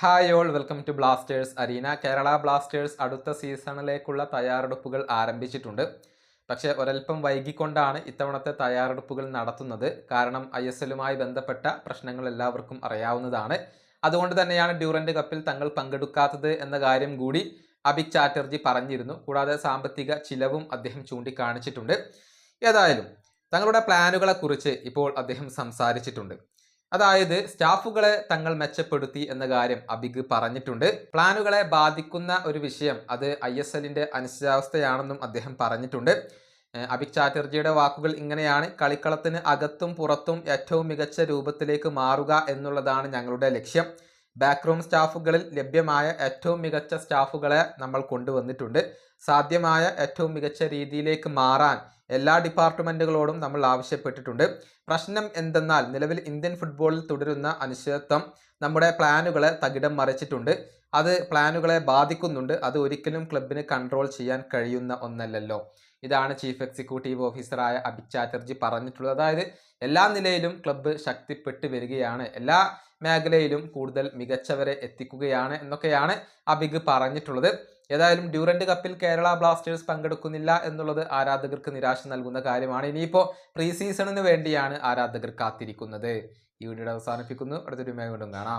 Hi all welcome to Blasters arena Kerala Blasters അടുത്ത സീസണിലേക്കുള്ള തയ്യാറെടുപ്പുകൾ ആരംഭിച്ചിട്ടുണ്ട്. പക്ഷേ ഒരൽപ്പം വൈകിക്കൊണ്ടാണ് ഇത്തവണത്തെ തയ്യാറെടുപ്പുകൾ നടത്തുന്നത്. കാരണം ഐ എസ് എല്ലുമായി ബന്ധപ്പെട്ട പ്രശ്നങ്ങൾ എല്ലാവർക്കും അറിയാവുന്നതാണ്. അതുകൊണ്ട് തന്നെയാണ് ഡ്യൂറന്റ് കപ്പിൽ തങ്ങൾ പങ്കെടുക്കാത്തത് എന്ന കാര്യം കൂടി അഭിക് ചാറ്റർജി പറഞ്ഞിരുന്നു. കൂടാതെ സാമ്പത്തിക ചിലവും അദ്ദേഹം ചൂണ്ടിക്കാണിച്ചിട്ടുണ്ട്. ഏതായാലും തങ്ങളുടെ പ്ലാനുകളെക്കുറിച്ച് ഇപ്പോൾ അദ്ദേഹം സംസാരിച്ചിട്ടുണ്ട്. അതായത് സ്റ്റാഫുകളെ തങ്ങൾ മെച്ചപ്പെടുത്തി എന്ന കാര്യം അബിഗ് പറഞ്ഞിട്ടുണ്ട്. പ്ലാനുകളെ ബാധിക്കുന്ന ഒരു വിഷയം അത് ഐ എസ് എല്ലിന്റെ അനിശ്ചിതാവസ്ഥയാണെന്നും അദ്ദേഹം പറഞ്ഞിട്ടുണ്ട്. അഭിക് ചാറ്റർജിയുടെ വാക്കുകൾ ഇങ്ങനെയാണ്. കളിക്കളത്തിന് അകത്തും പുറത്തും ഏറ്റവും മികച്ച രൂപത്തിലേക്ക് മാറുക എന്നുള്ളതാണ് ഞങ്ങളുടെ ലക്ഷ്യം. ബാക്ക്റൂം സ്റ്റാഫുകളിൽ ലഭ്യമായ ഏറ്റവും മികച്ച സ്റ്റാഫുകളെ നമ്മൾ കൊണ്ടുവന്നിട്ടുണ്ട്. സാധ്യമായ ഏറ്റവും മികച്ച രീതിയിലേക്ക് മാറാൻ എല്ലാ ഡിപ്പാർട്ട്മെന്റുകളോടും നമ്മൾ ആവശ്യപ്പെട്ടിട്ടുണ്ട്. പ്രശ്നം എന്തെന്നാൽ നിലവിൽ ഇന്ത്യൻ ഫുട്ബോളിൽ തുടരുന്ന അനിശ്ചിതത്വം നമ്മുടെ പ്ലാനുകളെ തകിടം മറിച്ചിട്ടുണ്ട്. അത് പ്ലാനുകളെ ബാധിക്കുന്നുണ്ട്. അത് ഒരിക്കലും ക്ലബിന് കൺട്രോൾ ചെയ്യാൻ കഴിയുന്ന ഒന്നല്ലല്ലോ. ഇതാണ് ചീഫ് എക്സിക്യൂട്ടീവ് ഓഫീസറായ അഭിക് ചാറ്റർജി പറഞ്ഞിട്ടുള്ളത്. അതായത് എല്ലാ നിലയിലും ക്ലബ്ബ് ശക്തിപ്പെട്ട് വരികയാണ്. എല്ലാ മേഖലയിലും കൂടുതൽ മികച്ചവരെ എത്തിക്കുകയാണ് എന്നൊക്കെയാണ് അബിഗ് പറഞ്ഞിട്ടുള്ളത്. ഏതായാലും ഡ്യൂറന്റ് കപ്പിൽ കേരള ബ്ലാസ്റ്റേഴ്സ് പങ്കെടുക്കുന്നില്ല എന്നുള്ളത് ആരാധകർക്ക് നിരാശ നൽകുന്ന കാര്യമാണ്. ഇനിയിപ്പോൾ പ്രീ സീസണിന് വേണ്ടിയാണ് ആരാധകർ കാത്തിരിക്കുന്നത്. ഈ വീഡിയോ അവസാനിപ്പിക്കുന്നു. അടുത്തൊരു വീണ്ടും കാണാം.